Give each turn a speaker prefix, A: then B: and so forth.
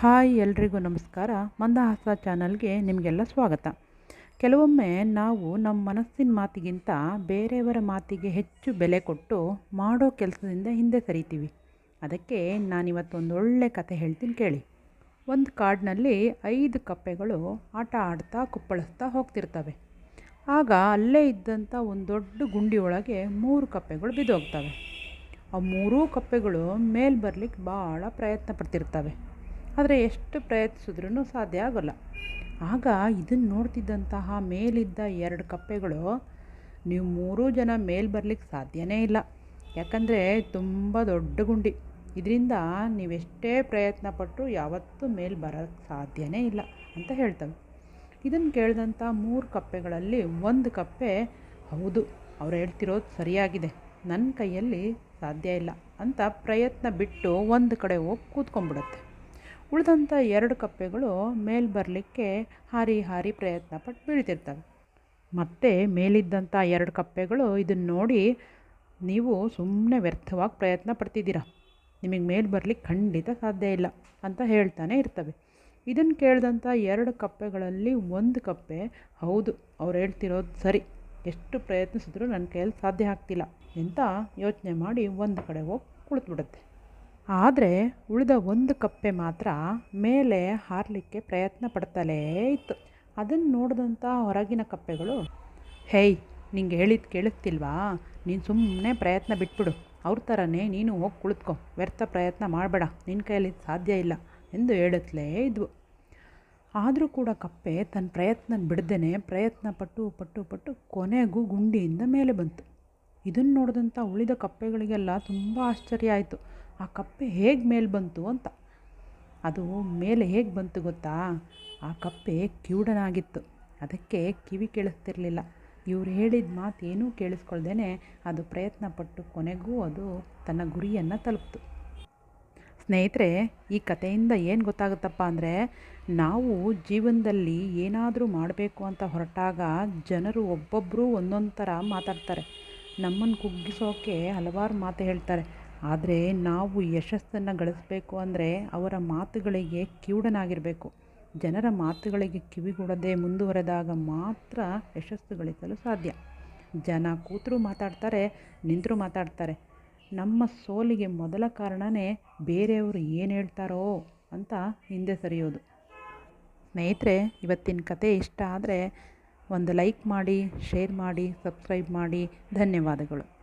A: Hi ಎಲ್ರಿಗೂ ನಮಸ್ಕಾರ. ಮಂದಹಾಸ ಚಾನಲ್ಗೆ ನಿಮಗೆಲ್ಲ ಸ್ವಾಗತ. ಕೆಲವೊಮ್ಮೆ ನಾವು ನಮ್ಮ ಮನಸ್ಸಿನ ಮಾತಿಗಿಂತ ಬೇರೆಯವರ ಮಾತಿಗೆ ಹೆಚ್ಚು ಬೆಲೆ ಕೊಟ್ಟು ಮಾಡೋ ಕೆಲಸದಿಂದ ಹಿಂದೆ ಸರಿತೀವಿ. ಅದಕ್ಕೆ ನಾನಿವತ್ತೊಂದು ಒಳ್ಳೆ ಕತೆ ಹೇಳ್ತೀನಿ ಕೇಳಿ. ಒಂದು ಕಾಡಿನಲ್ಲಿ ಐದು ಕಪ್ಪೆಗಳು ಆಟ ಆಡ್ತಾ ಕುಪ್ಪಳಿಸ್ತಾ ಹೋಗ್ತಿರ್ತವೆ. ಆಗ ಅಲ್ಲೇ ಇದ್ದಂಥ ಒಂದು ದೊಡ್ಡ ಗುಂಡಿ ಒಳಗೆ ಮೂರು ಕಪ್ಪೆಗಳು ಬಿದ್ದೋಗ್ತವೆ. ಆ ಮೂರೂ ಕಪ್ಪೆಗಳು ಮೇಲೆ ಬರಲಿಕ್ಕೆ ಭಾಳ ಪ್ರಯತ್ನ ಪಡ್ತಿರ್ತವೆ. ಆದರೆ ಎಷ್ಟು ಪ್ರಯತ್ನಿಸಿದ್ರೂ ಸಾಧ್ಯ ಆಗೋಲ್ಲ. ಆಗ ಇದನ್ನು ನೋಡ್ತಿದ್ದಂತಹ ಮೇಲಿದ್ದ ಎರಡು ಕಪ್ಪೆಗಳು ನೀವು ಮೂರೂ ಜನ ಮೇಲೆ ಬರಲಿಕ್ಕೆ ಸಾಧ್ಯನೇ ಇಲ್ಲ. ಯಾಕಂದರೆ ತುಂಬ ದೊಡ್ಡ ಗುಂಡಿ. ಇದರಿಂದ ನೀವೆಷ್ಟೇ ಪ್ರಯತ್ನ ಪಟ್ಟರು ಯಾವತ್ತೂ ಮೇಲೆ ಬರೋಕ್ಕೆ ಸಾಧ್ಯನೇ ಇಲ್ಲ ಅಂತ ಹೇಳ್ತವೆ. ಇದನ್ನು ಕೇಳಿದಂಥ ಮೂರು ಕಪ್ಪೆಗಳಲ್ಲಿ ಒಂದು ಕಪ್ಪೆ, ಹೌದು, ಅವ್ರು ಹೇಳ್ತಿರೋದು ಸರಿಯಾಗಿದೆ. ನನ್ನ ಕೈಯಲ್ಲಿ ಸಾಧ್ಯ ಇಲ್ಲ ಅಂತ ಪ್ರಯತ್ನ ಬಿಟ್ಟು ಒಂದು ಕಡೆ ಹೋಗಿ ಕೂತ್ಕೊಂಡ್ಬಿಡುತ್ತೆ. ಉಳಿದಂಥ ಎರಡು ಕಪ್ಪೆಗಳು ಮೇಲೆ ಬರಲಿಕ್ಕೆ ಹಾರಿ ಹಾರಿ ಪ್ರಯತ್ನ ಪಟ್ಟು ಬೀಳ್ತಿರ್ತವೆ. ಮತ್ತು ಮೇಲಿದ್ದಂಥ ಎರಡು ಕಪ್ಪೆಗಳು ಇದನ್ನು ನೋಡಿ ನೀವು ಸುಮ್ಮನೆ ವ್ಯರ್ಥವಾಗಿ ಪ್ರಯತ್ನ ಪಡ್ತಿದ್ದೀರಾ. ನಿಮಗೆ ಮೇಲೆ ಬರಲಿಕ್ಕೆ ಖಂಡಿತ ಸಾಧ್ಯ ಇಲ್ಲ ಅಂತ ಹೇಳ್ತಾನೆ ಇರ್ತವೆ. ಇದನ್ನು ಕೇಳಿದಂಥ ಎರಡು ಕಪ್ಪೆಗಳಲ್ಲಿ ಒಂದು ಕಪ್ಪೆ, ಹೌದು, ಅವ್ರು ಹೇಳ್ತಿರೋದು ಸರಿ. ಎಷ್ಟು ಪ್ರಯತ್ನಿಸಿದ್ರೂ ನನ್ನ ಕೈಯಲ್ಲಿ ಸಾಧ್ಯ ಆಗ್ತಿಲ್ಲ ಅಂತ ಯೋಚನೆ ಮಾಡಿ ಒಂದು ಕಡೆ ಹೋಗಿ ಕುಳಿತುಬಿಡುತ್ತೆ ಆದರೆ ಉಳಿದ ಒಂದು ಕಪ್ಪೆ ಮಾತ್ರ ಮೇಲೆ ಹಾರಲಿಕ್ಕೆ ಪ್ರಯತ್ನ ಪಡ್ತಲೇ ಇತ್ತು. ಅದನ್ನು ನೋಡಿದಂಥ ಹೊರಗಿನ ಕಪ್ಪೆಗಳು, ಹೇಯ್, ನಿಂಗೆ ಹೇಳಿದ್ದು ಕೇಳುತ್ತಿಲ್ವಾ? ನೀನು ಸುಮ್ಮನೆ ಪ್ರಯತ್ನ ಬಿಟ್ಬಿಡು. ಅವ್ರ ಥರನೇ ನೀನು ಹೋಗಿ ಕುಳಿತ್ಕೊ. ವ್ಯರ್ಥ ಪ್ರಯತ್ನ ಮಾಡಬೇಡ. ನಿನ್ನ ಕೈಯಲ್ಲಿ ಸಾಧ್ಯ ಇಲ್ಲ ಎಂದು ಹೇಳುತ್ತಲೇ ಇದ್ವು. ಆದರೂ ಕೂಡ ಕಪ್ಪೆ ತನ್ನ ಪ್ರಯತ್ನ ಬಿಡ್ದೇ ಪ್ರಯತ್ನ ಪಟ್ಟು ಪಟ್ಟು ಪಟ್ಟು ಕೊನೆಗೂ ಗುಂಡಿಯಿಂದ ಮೇಲೆ ಬಂತು. ಇದನ್ನು ನೋಡಿದಂಥ ಉಳಿದ ಕಪ್ಪೆಗಳಿಗೆಲ್ಲ ತುಂಬ ಆಶ್ಚರ್ಯ ಆಯಿತು. ಆ ಕಪ್ಪೆ ಹೇಗೆ ಮೇಲೆ ಬಂತು ಅಂತ. ಅದು ಮೇಲೆ ಹೇಗೆ ಬಂತು ಗೊತ್ತಾ? ಆ ಕಪ್ಪೆ ಕಿವುಡನಾಗಿತ್ತು ಅದಕ್ಕೆ ಕಿವಿ ಕೇಳಿಸ್ತಿರ್ಲಿಲ್ಲ. ಇವ್ರು ಹೇಳಿದ ಮಾತು ಏನೂ ಕೇಳಿಸ್ಕೊಳ್ದೇ ಅದು ಪ್ರಯತ್ನ ಪಟ್ಟು ಕೊನೆಗೂ ಅದು ತನ್ನ ಗುರಿಯನ್ನು ತಲುಪಿತು. ಸ್ನೇಹಿತರೆ, ಈ ಕಥೆಯಿಂದ ಏನು ಗೊತ್ತಾಗುತ್ತಪ್ಪ ಅಂದರೆ, ನಾವು ಜೀವನದಲ್ಲಿ ಏನಾದರೂ ಮಾಡಬೇಕು ಅಂತ ಹೊರಟಾಗ ಜನರು ಒಬ್ಬೊಬ್ಬರು ಒಂದೊಂದು ಥರ ಮಾತಾಡ್ತಾರೆ. ನಮ್ಮನ್ನು ಕುಗ್ಗಿಸೋಕೆ ಹಲವಾರು ಮಾತು ಹೇಳ್ತಾರೆ. ಆದರೆ ನಾವು ಯಶಸ್ಸನ್ನು ಗಳಿಸಬೇಕು ಅಂದರೆ ಅವರ ಮಾತುಗಳಿಗೆ ಕಿವುಡನಾಗಿರಬೇಕು. ಜನರ ಮಾತುಗಳಿಗೆ ಕಿವಿಗೊಡದೆ ಮುಂದುವರೆದಾಗ ಮಾತ್ರ ಯಶಸ್ಸು ಗಳಿಸಲು ಸಾಧ್ಯ. ಜನ ಕೂತರೂ ಮಾತಾಡ್ತಾರೆ, ನಿಂತರೂ ಮಾತಾಡ್ತಾರೆ. ನಮ್ಮ ಸೋಲಿಗೆ ಮೊದಲ ಕಾರಣವೇ ಬೇರೆಯವರು ಏನು ಹೇಳ್ತಾರೋ ಅಂತ ಹಿಂದೆ ಸರಿಯೋದು. ಸ್ನೇಹಿತರೆ, ಇವತ್ತಿನ ಕತೆ ಇಷ್ಟ ಆದರೆ ಒಂದು ಲೈಕ್ ಮಾಡಿ, ಶೇರ್ ಮಾಡಿ, ಸಬ್ಸ್ಕ್ರೈಬ್ ಮಾಡಿ. ಧನ್ಯವಾದಗಳು.